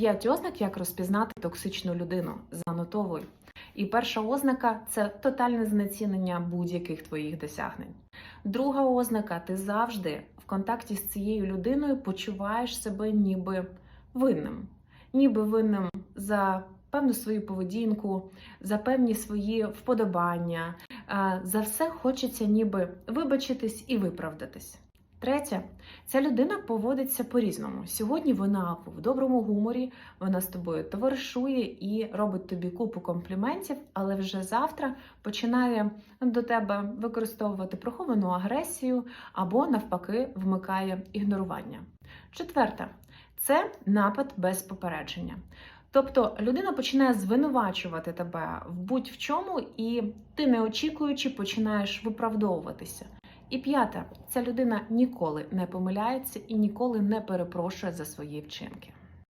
П'ять ознак, як розпізнати токсичну людину. Занотовуй. І перша ознака це тотальне знецінення будь-яких твоїх досягнень. Друга ознака ти завжди в контакті з цією людиною почуваєш себе ніби винним, ніби винним за певну свою поведінку, за певні свої вподобання. Е, За все хочеться ніби вибачитись і виправдатись. Третє, ця людина поводиться по-різному. Сьогодні вона в доброму гуморі, вона з тобою товаришує і робить тобі купу компліментів, але вже завтра починає до тебе використовувати приховану агресію або навпаки вмикає ігнорування. Четверте, це напад без попередження. Тобто людина починає звинувачувати тебе в будь-в чому, і ти, не очікуючи, починаєш виправдовуватися. І п'яте, ця людина ніколи не помиляється і ніколи не перепрошує за свої вчинки.